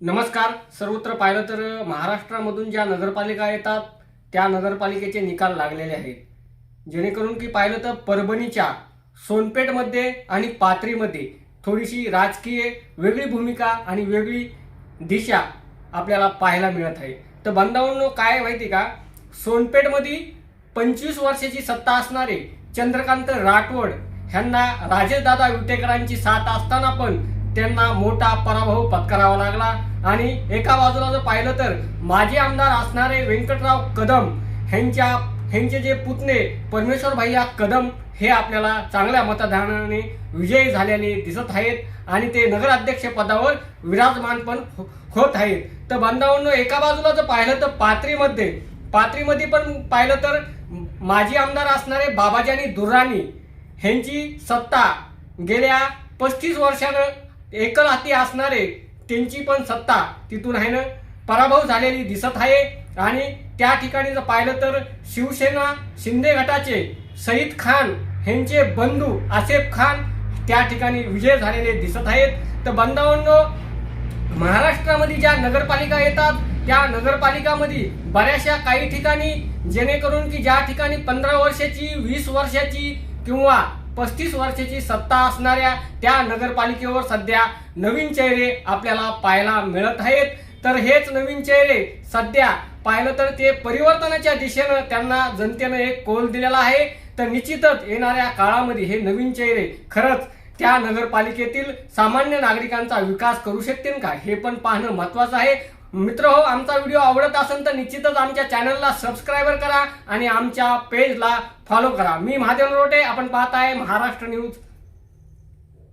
नमस्कार. सर्वत्र पाहिलं तर महाराष्ट्रामधून ज्या नगरपालिका येतात त्या नगरपालिकेचे निकाल लागलेले आहेत. जेणेकरून की पाहिलं तर परभणीच्या सोनपेठमध्ये आणि पाथरीमध्ये थोडीशी राजकीय वेगळी भूमिका आणि वेगळी दिशा आपल्याला पाहायला मिळत आहे. तर बांधवांनो काय माहिती का? सोनपेठमध्ये पंचवीस वर्षाची सत्ता असणारे चंद्रकांत राठोड ह्यांना राजेशदादा विटेकरांची साथ असताना पण त्यांना मोठा पराभव पत्करावा लागला. आणि एका बाजूला जर पाहिलं तर माजी आमदार असणारे व्यंकटराव कदम ह्यांच्या ह्यांचे जे पुतणे परमेश्वर भैया कदम हे आपल्याला चांगल्या मतदानाने विजयी झाल्याने दिसत आहेत. आणि ते नगराध्यक्ष पदावर विराजमान पण हो- होत आहेत. तर बांधवांनो एका बाजूला जर पाहिलं तर पात्रीमध्ये पात्रीमध्ये पण पाहिलं तर माजी आमदार असणारे बाबाजानी दुर्राणी ह्यांची सत्ता गेल्या पस्तीस वर्षानं एकल हाती असणारे त्यांची पण सत्ता तिथून आहे ना पराभव झालेली दिसत आहे. आणि त्या ठिकाणी जर पाहिलं तर शिवसेना शिंदे गटाचे सईद खान ह्यांचे बंधू आसेफ खान त्या ठिकाणी विजय झालेले दिसत आहेत. तर बंधावांनो महाराष्ट्रामध्ये ज्या नगरपालिका येतात त्या नगरपालिकामध्ये बऱ्याचशा काही ठिकाणी जेणेकरून की ज्या ठिकाणी पंधरा वर्षाची वीस वर्षाची किंवा पस्तीस वर्षाची सत्ता असणाऱ्या त्या नगरपालिकेवर सध्या नवीन चेहरे आपल्याला पाहायला मिळत आहेत. तर हेच नवीन चेहरे सध्या पाहिलं तर ते परिवर्तनाच्या दिशेनं त्यांना जनतेनं एक कोल दिलेला आहे. तर निश्चितच येणाऱ्या काळामध्ये हे नवीन चेहरे खरंच त्या नगरपालिकेतील सामान्य नागरिकांचा विकास करू शकतील का? हे पण पाहणं महत्वाचं आहे. मित्र हो आमचा व्हिडिओ आवडत असेल तर निश्चितच आमच्या चॅनलला सबस्क्राईबर करा आणि आमच्या पेजला फॉलो करा. मी महादेव रोटे आपण पाहत आहे महाराष्ट्र न्यूज